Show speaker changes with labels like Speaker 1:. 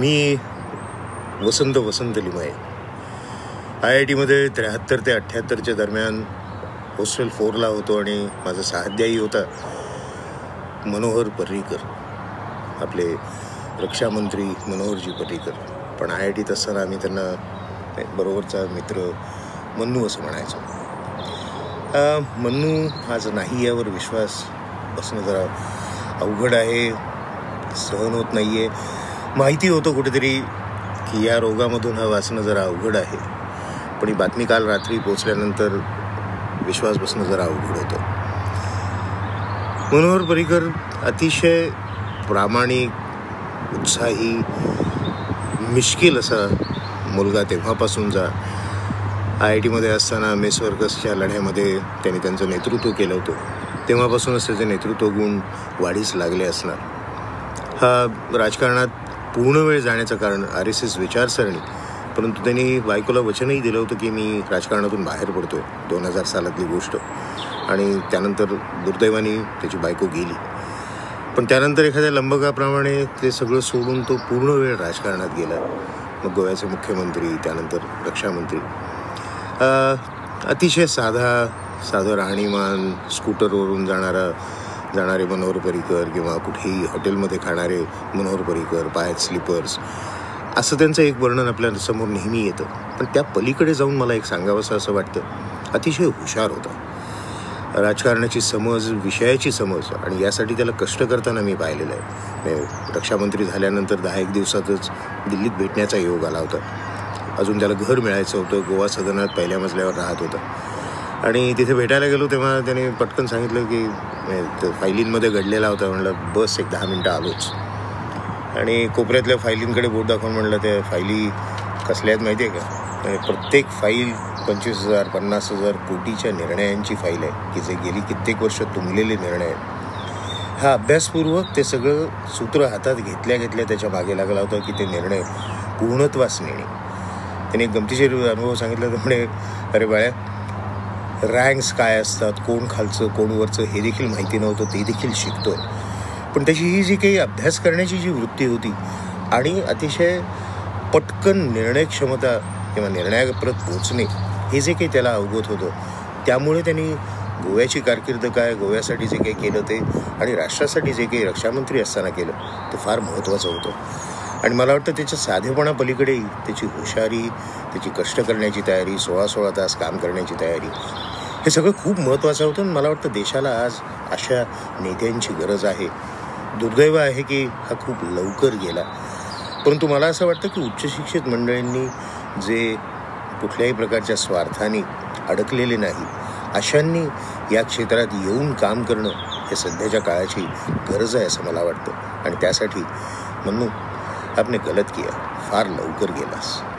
Speaker 1: मी वसंत वसंत लिमाये. I आय टीमध्ये त्र्याहत्तर ते अठ्ठ्याहत्तरच्या दरम्यान हॉस्टेल फोरला होतो आणि माझा सहाध्यायी होता मनोहर पर्रीकर. आपले रक्षामंत्री मनोहरजी पर्रीकर. पण आय आय टीत असताना आम्ही त्यांना बरोबरचा मित्र मन्नू असं म्हणायचो. मन्नू आज नाही यावर विश्वास बसणं जरा अवघड आहे. सहन होत नाही आहे माहिती होतं कुठेतरी की या रोगामधून हा वाचणं जरा अवघड आहे. पण ही बातमी काल रात्री पोचल्यानंतर विश्वास बसणं जरा अवघड होतं. मनोहर पर्रीकर अतिशय प्रामाणिक उत्साही मिश्किल असा मुलगा तेव्हापासूनचा आय आय टीमध्ये असताना मेस वर्कर्सच्या लढ्यामध्ये त्यांनी त्यांचं नेतृत्व केलं होतं. तेव्हापासूनच त्याचे नेतृत्व गुण वाढीस लागले असणार. हा राजकारणात पूर्ण वेळ जाण्याचं कारण आर एस एस विचारसरणी. परंतु त्यांनी बायकोला वचनही दिलं होतं की मी राजकारणातून बाहेर पडतो दोन हजार सालातली गोष्ट. आणि त्यानंतर दुर्दैवाने त्याची बायको गेली. पण त्यानंतर एखाद्या लंबकाप्रमाणे ते सगळं सोडून तो पूर्ण वेळ राजकारणात गेला. मग गोव्याचे मुख्यमंत्री त्यानंतर रक्षामंत्री. अतिशय साधा साधं राहणीमान स्कूटरवरून जाणारा जाणारे मनोहर पर्रीकर किंवा कुठेही हॉटेलमध्ये खाणारे मनोहर पर्रीकर पायात स्लीपर्स असं त्यांचं एक वर्णन आपल्यासमोर नेहमी येतं. पण त्या पलीकडे जाऊन मला एक सांगावंसं असं वाटतं. अतिशय हुशार होता. राजकारणाची समज विषयाची समज आणि यासाठी त्याला कष्ट करताना मी पाहिलेलं आहे. रक्षामंत्री झाल्यानंतर दहा एक दिवसातच दिल्लीत भेटण्याचा योग आला होता. अजून त्याला घर मिळायचं होतं. गोवा सदनात पहिल्या मजल्यावर राहत होता. आणि तिथे भेटायला गेलो तेव्हा त्याने पटकन सांगितलं की फायलींमध्ये घडलेला होता. म्हणलं बस एक दहा मिनटं आलोच. आणि कोपऱ्यातल्या फायलींकडे बोट दाखवून म्हणलं त्या फायली कसल्या आहेत माहिती आहे का प्रत्येक फाईल पंचवीस हजार पन्नास हजार कोटीच्या निर्णयांची फाईल आहे की जे गेली कित्येक वर्ष तुंबलेले निर्णय आहेत. हा अभ्यासपूर्वक ते सगळं सूत्र हातात घेतल्या घेतल्या त्याच्यामागे लागला होता की ते निर्णय पूर्णत्वास नेणे. त्याने एक गमतीशीर अनुभव सांगितला तर म्हणे अरे बाळ्या रँक्स काय असतात कोण खालचं कोण वरचं हे देखील माहिती नव्हतं ते देखील शिकतो पण त्याची ही जी काही अभ्यास करण्याची जी वृत्ती होती आणि अतिशय पटकन निर्णय क्षमता किंवा निर्णयाप्रत पोचणे हे जे काही त्याला अवगत होतं त्यामुळे त्यांनी गोव्याची कारकीर्द काय गोव्यासाठी जे काही केलं ते आणि राष्ट्रासाठी जे काही रक्षामंत्री असताना केलं ते फार महत्त्वाचं होतं. आणि मला वाटतं त्याच्या साधेपणा पलीकडेही त्याची हुशारी त्याची कष्ट करण्याची तयारी सोळा सोळा तास काम करण्याची तयारी हे सगळं खूप महत्त्वाचं होतं. आणि मला वाटतं देशाला आज अशा नेत्यांची गरज आहे. दुर्दैव आहे की हा खूप लवकर गेला. परंतु मला असं वाटतं की उच्चशिक्षित मंडळींनी जे कुठल्याही प्रकारच्या स्वार्थाने अडकलेले नाही अशांनी या क्षेत्रात येऊन काम करणं हे सध्याच्या काळाची गरज आहे असं मला वाटतं. आणि त्यासाठी म्हणून आपने गलत किया। फार लवकर गेलास।